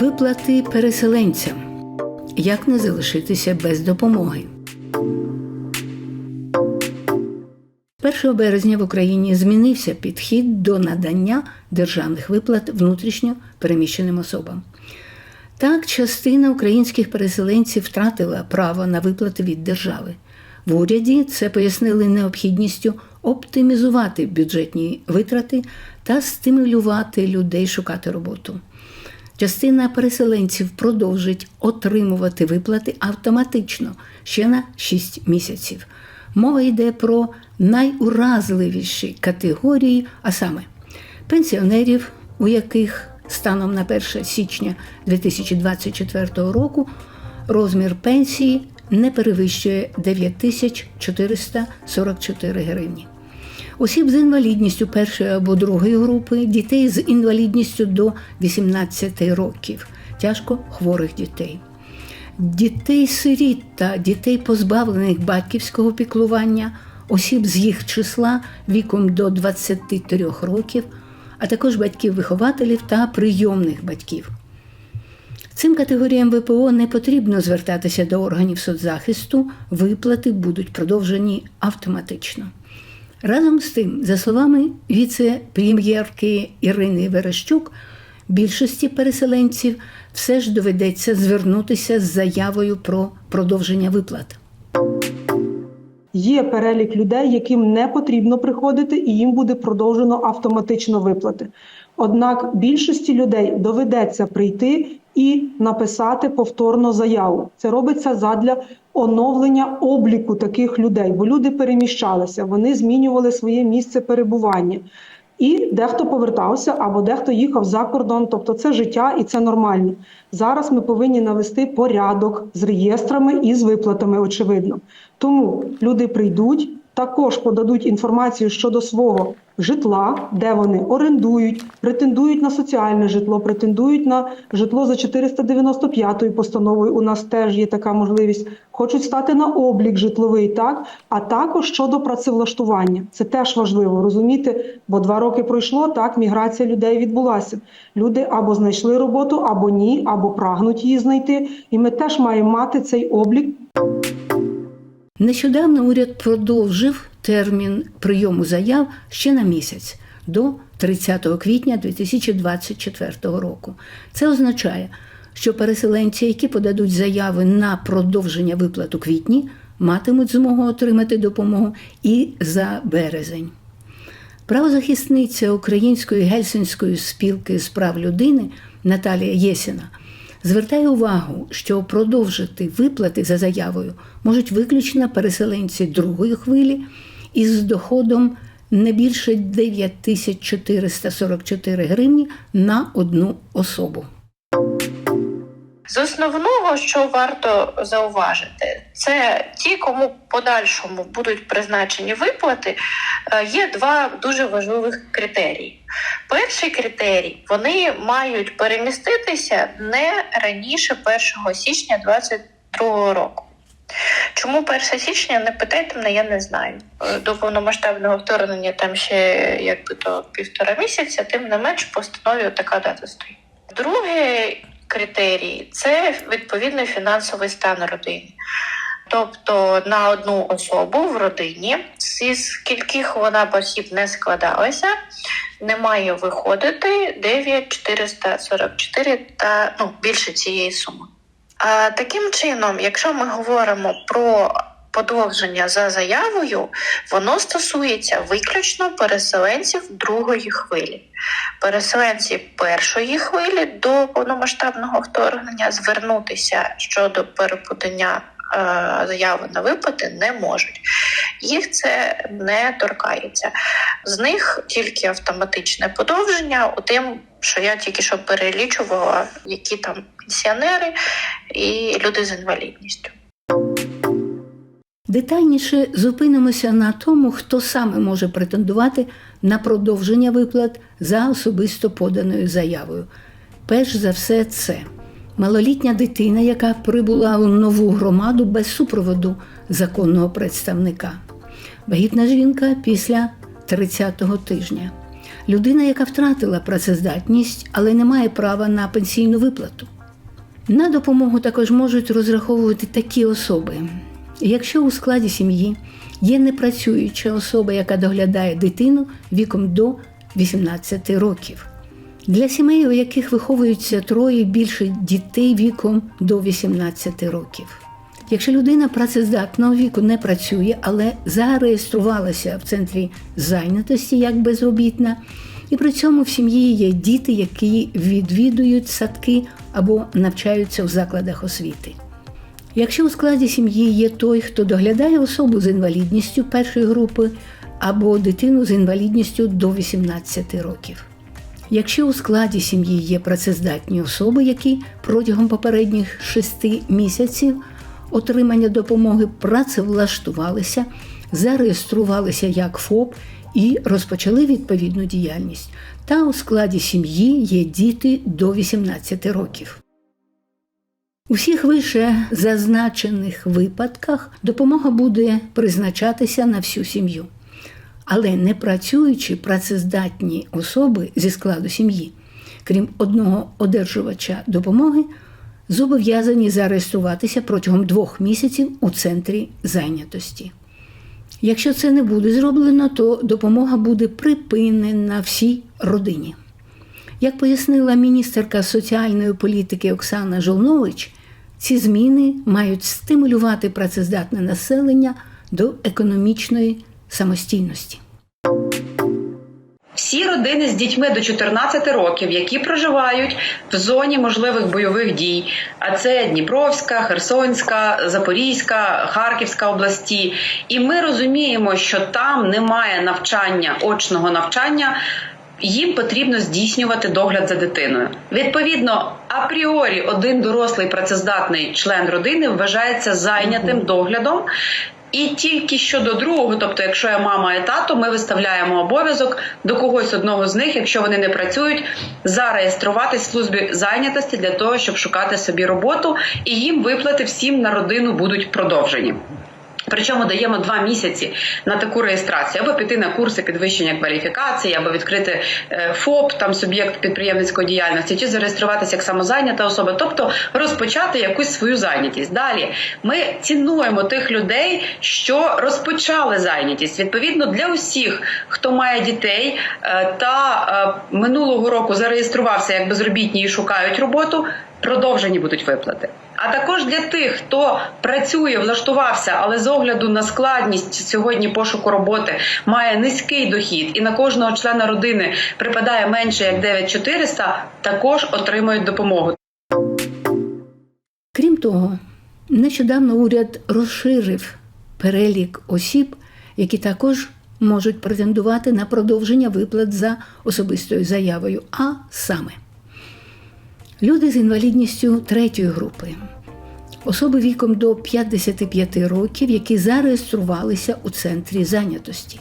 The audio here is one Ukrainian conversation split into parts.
Виплати переселенцям. Як не залишитися без допомоги? 1 березня в Україні змінився підхід до надання державних виплат внутрішньо переміщеним особам. Так, частина українських переселенців втратила право на виплати від держави. В уряді це пояснили необхідністю оптимізувати бюджетні витрати та стимулювати людей шукати роботу. Частина переселенців продовжить отримувати виплати автоматично ще на 6 місяців. Мова йде про найуразливіші категорії, а саме пенсіонерів, у яких станом на 1 січня 2024 року розмір пенсії не перевищує 9444 гривні. Осіб з інвалідністю першої або другої групи, дітей з інвалідністю до 18 років, тяжко хворих дітей. Дітей-сиріт та дітей, позбавлених батьківського піклування, осіб з їх числа віком до 23 років, а також батьків-вихователів та прийомних батьків. Цим категоріям ВПО не потрібно звертатися до органів соцзахисту, виплати будуть продовжені автоматично. Разом з тим, за словами віце-прем'єрки Ірини Верещук, більшості переселенців все ж доведеться звернутися з заявою про продовження виплат. Є перелік людей, яким не потрібно приходити, і їм буде продовжено автоматично виплати. Однак більшості людей доведеться прийти і написати повторно заяву. Це робиться задля оновлення обліку таких людей, бо люди переміщалися, вони змінювали своє місце перебування. І дехто повертався або дехто їхав за кордон, тобто це життя і це нормально. Зараз ми повинні навести порядок з реєстрами і з виплатами, очевидно. Тому люди прийдуть, також подадуть інформацію щодо свого житла, де вони орендують, претендують на соціальне житло, претендують на житло за 495 постановою. У нас теж є така можливість. Хочуть стати на облік житловий, так а також щодо працевлаштування. Це теж важливо розуміти, бо два роки пройшло. Так, міграція людей відбулася. Люди або знайшли роботу, або ні, або прагнуть її знайти. І ми теж маємо мати цей облік. Нещодавно уряд продовжив термін прийому заяв ще на місяць до 30 квітня 2024 року. Це означає, що переселенці, які подадуть заяви на продовження виплат у квітні, матимуть змогу отримати допомогу і за березень. Правозахисниця Української гельсінської спілки з прав людини Наталія Єсіна звертає увагу, що продовжити виплати за заявою можуть виключно переселенці другої хвилі із доходом не більше 9444 гривні на одну особу. З основного, що варто зауважити, це ті, кому подальшому будуть призначені виплати, е, є два дуже важливих критерії. Перший критерій вони мають переміститися не раніше 1 січня 2022 року. Чому 1 січня не питайте мене, я не знаю. Е, До повномасштабного вторгнення там ще якби то півтора місяця, тим не менш постанові така дата стоїть. Другий критерій це відповідний фінансовий стан родини. Тобто на одну особу в родині, зі скільких вона осіб не складалася, не має виходити 9444 та ну, більше цієї суми. Таким чином, якщо ми говоримо про подовження за заявою, воно стосується виключно переселенців другої хвилі. Переселенці першої хвилі до повномасштабного вторгнення звернутися щодо переподання заяви на виплати не можуть. Їх це не торкається. З них тільки автоматичне подовження у тим, що я тільки що перелічувала, які там пенсіонери і люди з інвалідністю. Детальніше зупинимося на тому, хто саме може претендувати на продовження виплат за особисто поданою заявою. Перш за все, це малолітня дитина, яка прибула у нову громаду без супроводу законного представника, вагітна жінка після 30-го тижня, людина, яка втратила працездатність, але не має права на пенсійну виплату. На допомогу також можуть розраховувати такі особи. Якщо у складі сім'ї є непрацююча особа, яка доглядає дитину віком до 18 років. Для сімей, у яких виховуються троє більше дітей віком до 18 років. Якщо людина працездатного віку не працює, але зареєструвалася в центрі зайнятості як безробітна, і при цьому в сім'ї є діти, які відвідують садки або навчаються в закладах освіти. Якщо у складі сім'ї є той, хто доглядає особу з інвалідністю першої групи або дитину з інвалідністю до 18 років. Якщо у складі сім'ї є працездатні особи, які протягом попередніх шести місяців отримання допомоги працевлаштувалися, зареєструвалися як ФОП і розпочали відповідну діяльність, та у складі сім'ї є діти до 18 років. У всіх вище зазначених випадках допомога буде призначатися на всю сім'ю. Але не працюючі працездатні особи зі складу сім'ї, крім одного одержувача допомоги, зобов'язані зареєструватися протягом двох місяців у центрі зайнятості. Якщо це не буде зроблено, то допомога буде припинена всій родині. Як пояснила міністерка соціальної політики Оксана Жолнович, ці зміни мають стимулювати працездатне населення до економічної самостійності. Всі родини з дітьми до 14 років, які проживають в зоні можливих бойових дій, а це Дніпровська, Херсонська, Запорізька, Харківська області. І ми розуміємо, що там немає навчання, очного навчання. Їм потрібно здійснювати догляд за дитиною. Відповідно, апріорі один дорослий працездатний член родини вважається зайнятим доглядом. І тільки щодо другого, тобто, якщо я мама і тато, ми виставляємо обов'язок до когось одного з них, якщо вони не працюють, зареєструватись в службі зайнятості для того, щоб шукати собі роботу, і їм виплати всім на родину будуть продовжені. Причому даємо два місяці на таку реєстрацію, або піти на курси підвищення кваліфікації, або відкрити е, ФОП, там суб'єкт підприємницької діяльності, чи зареєструватися як самозайнята особа, тобто розпочати якусь свою зайнятість. Далі ми цінуємо тих людей, що розпочали зайнятість. Відповідно, для усіх, хто має дітей е, та е, минулого року зареєструвався як безробітні і шукають роботу. Продовжені будуть виплати. А також для тих, хто працює, влаштувався, але з огляду на складність сьогодні пошуку роботи має низький дохід, і на кожного члена родини припадає менше як 9400, також отримують допомогу. Крім того, нещодавно уряд розширив перелік осіб, які також можуть претендувати на продовження виплат за особистою заявою, а саме люди з інвалідністю третьої групи, особи віком до 55 років, які зареєструвалися у центрі зайнятості,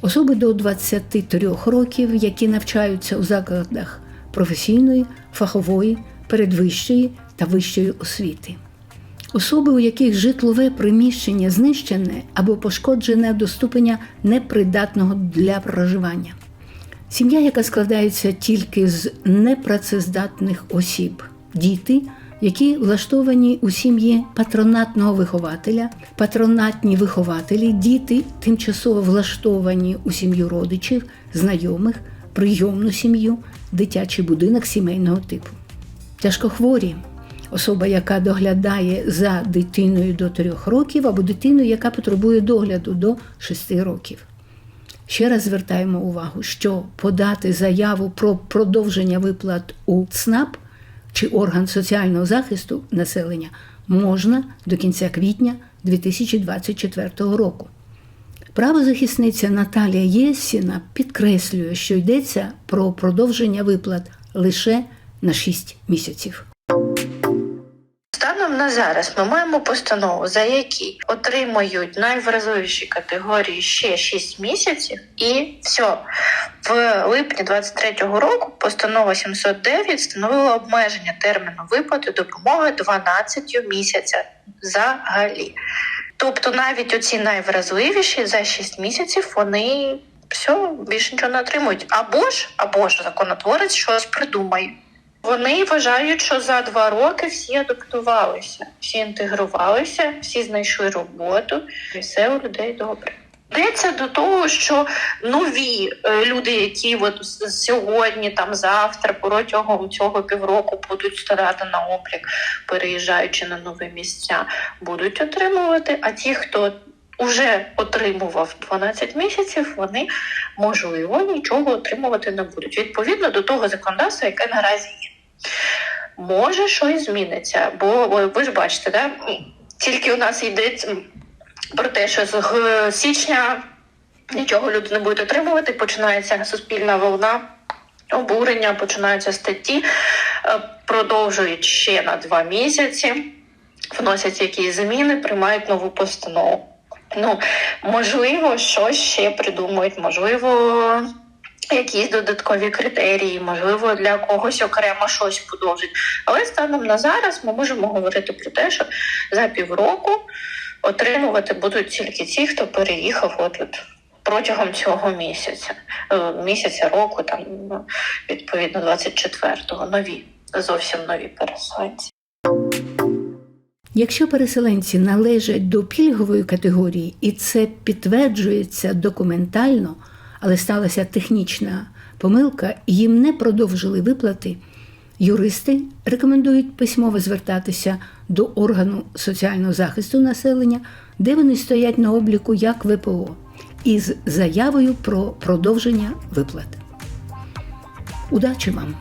особи до 23 років, які навчаються у закладах професійної, фахової, передвищої та вищої освіти. Особи, у яких житлове приміщення знищене або пошкоджене до ступеня непридатного для проживання. Сім'я, яка складається тільки з непрацездатних осіб, діти, які влаштовані у сім'ї патронатного вихователя, патронатні вихователі, діти, тимчасово влаштовані у сім'ю родичів, знайомих, прийомну сім'ю, дитячий будинок сімейного типу. Тяжкохворі особа, яка доглядає за дитиною до 3 років, або дитиною, яка потребує догляду до 6 років. Ще раз звертаємо увагу, що подати заяву про продовження виплат у ЦНАП чи орган соціального захисту населення можна до кінця квітня 2024 року. Правозахисниця Наталія Єсіна підкреслює, що йдеться про продовження виплат лише на 6 місяців. На зараз ми маємо постанову, за які отримують найвразливіші категорії ще 6 місяців, і все. В липні 23-го року постанова 709 встановила обмеження терміну виплати допомоги 12 місяця взагалі. Тобто навіть оці найвразливіші за 6 місяців вони Все, більше нічого не отримують. Або ж, або ж законотворець щось придумає. Вони вважають, що за два роки всі адаптувалися, всі інтегрувалися, всі знайшли роботу, і все у людей добре. Йдеться до того, що нові е, люди, які от сьогодні, там завтра, протягом цього півроку будуть ставати на облік, переїжджаючи на нові місця, будуть отримувати. А ті, хто вже отримував 12 місяців, вони можливо нічого отримувати не будуть. Відповідно до того законодавства, яке наразі є. Може, щось зміниться, бо ви ж бачите, да? тільки у нас йдеться про те, що з січня нічого люди не будуть отримувати, починається суспільна волна. Обурення починаються статті, е, продовжують ще на два місяці, вносять якісь зміни, приймають нову постанову. Ну, можливо, щось ще придумають, можливо, якісь додаткові критерії, можливо, для когось окремо щось подовжить. Але станом на зараз ми можемо говорити про те, що за півроку отримувати будуть тільки ті, хто переїхав от, от протягом цього місяця, Е, місяця року, там ну, відповідно 24-го, нові, зовсім нові переселенці. Якщо переселенці належать до пільгової категорії, і це підтверджується документально, але сталася технічна помилка, і їм не продовжили виплати, юристи рекомендують письмово звертатися до органу соціального захисту населення, де вони стоять на обліку як ВПО, із заявою про продовження виплат. Удачі вам!